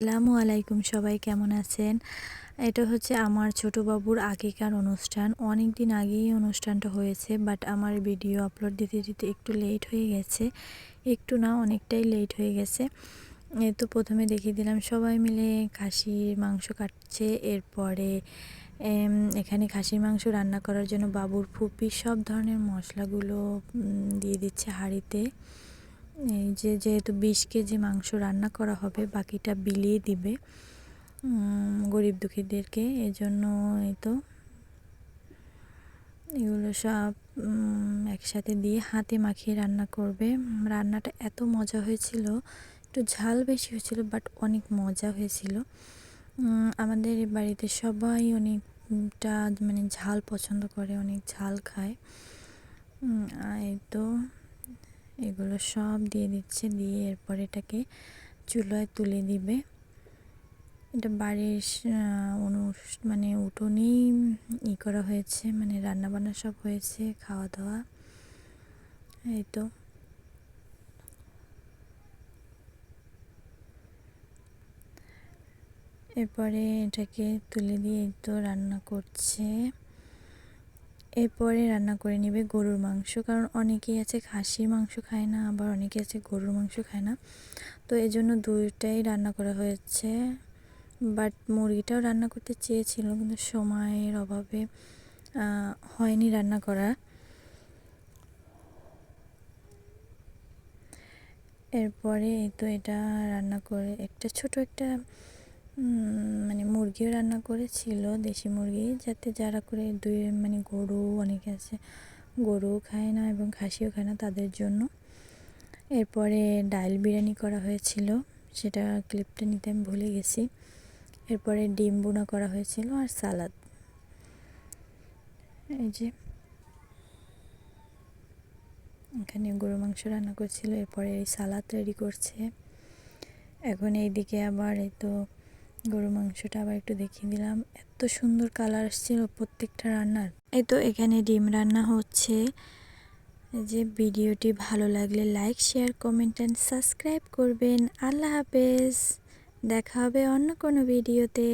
আসসালামু আলাইকুম, সবাই কেমন আছেন? এটা হচ্ছে আমার ছোট বাবুর আগেকার অনুষ্ঠান। অনেক দিন আগেই অনুষ্ঠানটা হয়েছে বাট আমার ভিডিও আপলোড দিতে দিতে একটু লেট হয়ে গেছে। একটু না, অনেকটাই লেট হয়ে গেছে। এই তো প্রথমে দেখিয়ে দিলাম, সবাই মিলে খাসির মাংস কাটছে, এরপরে এখানে খাসির মাংস রান্না করার জন্য বাবুর ফুপি সব ধরনের মশলাগুলো দিয়ে দিচ্ছে হাঁড়িতে। এই যে যেহেতু বিশ কেজি মাংস রান্না করা হবে, বাকিটা বিলিয়ে দিবে। গরিব দুঃখীদেরকে এই জন্য এই তো এগুলো সব একসাথে দিয়ে হাতে মাখিয়ে রান্না করবে। রান্নাটা এত মজা হয়েছিল, একটু ঝাল বেশি হয়েছিল, বাট অনেক মজা হয়েছিল। আমাদের বাড়িতে সবাই অনেকটা মানে ঝাল পছন্দ করে, অনেক ঝাল খায়। এই তো এগুলো সব দিয়ে দিচ্ছে, দিয়ে এরপর এটাকে চুলায় তুলে দিবে। এটা বাড়ির অনুষ মানে উঠোনেই ই করা হয়েছে মানে রান্না বান্না সব হয়েছে খাওয়া দাওয়া এই তো। এরপরে এটাকে তুলে দিয়ে তো রান্না করছে। এরপরে রান্না করে নেবে গরুর মাংস, কারণ অনেকেই আছে খাসির মাংস খায় না, আবার অনেকে আছে গরুর মাংস খায় না। তো এই জন্য দুইটাই রান্না করা হয়েছে, বাট মুরগিটাও রান্না করতে চেয়েছিল, কিন্তু সময়ের অভাবে হয়নি রান্না করা এরপরে এই তো এটা রান্না করে, একটা ছোট একটা মানে মুরগিও রান্না করেছিল, দেশি মুরগি, যাতে যারা করে দুই মানে গরু অনেকে আছে গরু খায় না এবং খাসিও খায় না তাদের জন্য। এরপরে ডাল বিরিয়ানি করা হয়েছিল, সেটা ক্লিপটা নিতে আমি ভুলে গেছি। এরপরে ডিম বোনা করা হয়েছিল আর সালাদ। এই যে। এখানে গরু মাংস রান্না করছিল, এরপরে এই সালাদ রেডি করছে। এখন এইদিকে আবার এই তো গরু মাংসটা আবার একটু দেখিয়ে দিলাম। এত সুন্দর কালার আসছিল প্রত্যেকটা রান্নার। এই তো এখানে ডিম রান্না হচ্ছে। যে ভিডিওটি ভালো লাগলে like, share, comment and subscribe করবেন। আল্লাহ হাফেজ। দেখা হবে অন্য কোনো ভিডিওতে।